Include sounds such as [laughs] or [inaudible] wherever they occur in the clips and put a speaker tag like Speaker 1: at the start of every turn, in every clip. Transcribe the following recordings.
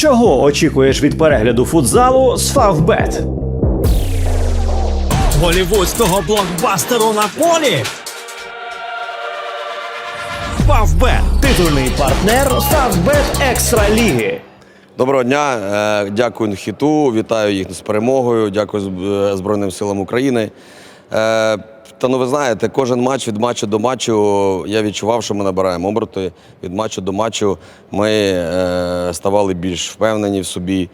Speaker 1: Чого очікуєш від перегляду футзалу з Фавбет?
Speaker 2: голівудського блокбастеру на полі. Фавбет
Speaker 1: Титульний партнер Фавбет Екстра Ліги.
Speaker 3: Доброго дня, е, дякую хіту, вітаю їх з перемогою, дякую Зб- Збройним силам України. Та ну ви знаєте, кожен матч від матчу до матчу я відчував, що ми набираємо оберти. Від матчу до матчу ми е, ставали більш впевнені в собі.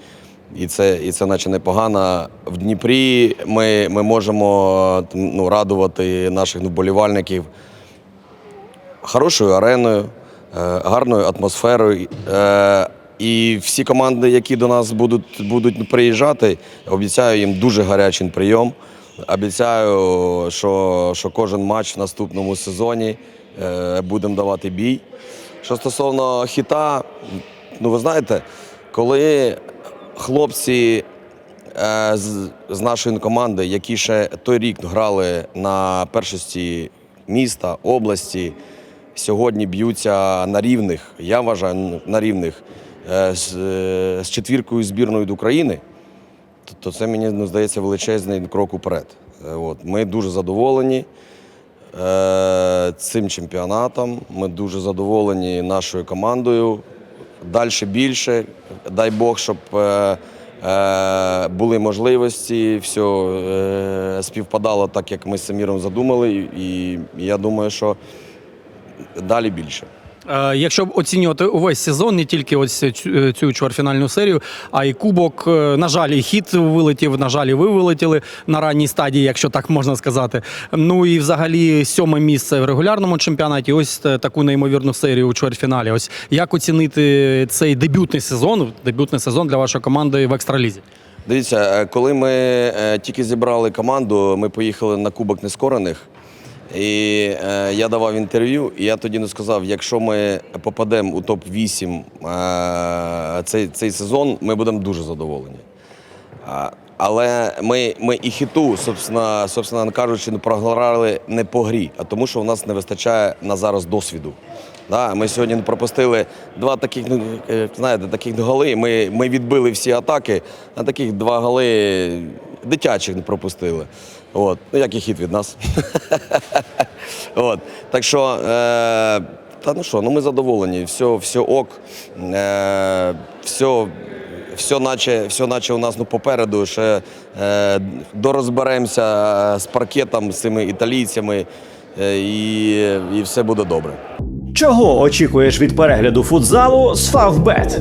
Speaker 3: І це, і це наче непогано. В Дніпрі ми, ми можемо ну, радувати наших вболівальників хорошою ареною, е, гарною атмосферою. Е, І всі команди, які до нас будуть, будуть приїжджати, обіцяю їм дуже гарячий прийом. Обіцяю, що, що кожен матч в наступному сезоні е, будемо давати бій. Що стосовно хіта, ну ви знаєте, коли хлопці е, з, з нашої команди, які ще той рік грали на першості міста, області, сьогодні б'ються на рівних, я вважаю, на рівних е, з, е, з четвіркою збірної України, то, то це мені ну, здається величезний крок уперед. Е, От. Ми дуже задоволені е, цим чемпіонатом. Ми дуже задоволені нашою командою. Далі більше. Дай Бог, щоб е, е, були можливості, все е, співпадало так, як ми з Саміром задумали. І я думаю, що далі більше.
Speaker 4: Е, Якщо б оцінювати увесь сезон, не тільки ось цю, цю чвертьфінальну серію, а й кубок, е, на жаль, і хід вилетів, на жаль, і ви вилетіли на ранній стадії, якщо так можна сказати. Ну і взагалі сьоме місце в регулярному чемпіонаті. Ось е, таку неймовірну серію у чвертьфіналі. Ось як оцінити цей дебютний сезон, дебютний сезон для вашої команди в екстралізі?
Speaker 3: Дивіться, е, коли ми е, тільки зібрали команду, ми поїхали на Кубок Нескорених. І е, я давав інтерв'ю, і я тоді не сказав, якщо ми попадемо у топ-8 е, цей, цей сезон, ми будемо дуже задоволені. А, Але ми, ми і хіту, собственно, собственно кажучи, не програли не по грі, а тому, що в нас не вистачає на зараз досвіду. Да, ми сьогодні пропустили два таких, е, знаєте, таких голи. Ми, ми відбили всі атаки, а таких два голи дитячих не пропустили. От. Ну, як і хід від нас. [laughs] От. Так що, е, та ну що, ну ми задоволені, все, все ок, е, все все наче, все наче у нас ну, попереду. Ще е, дорозберемося з паркетом, з цими італійцями, е, і, і все буде добре.
Speaker 1: Чого очікуєш від перегляду футзалу з Фавбет?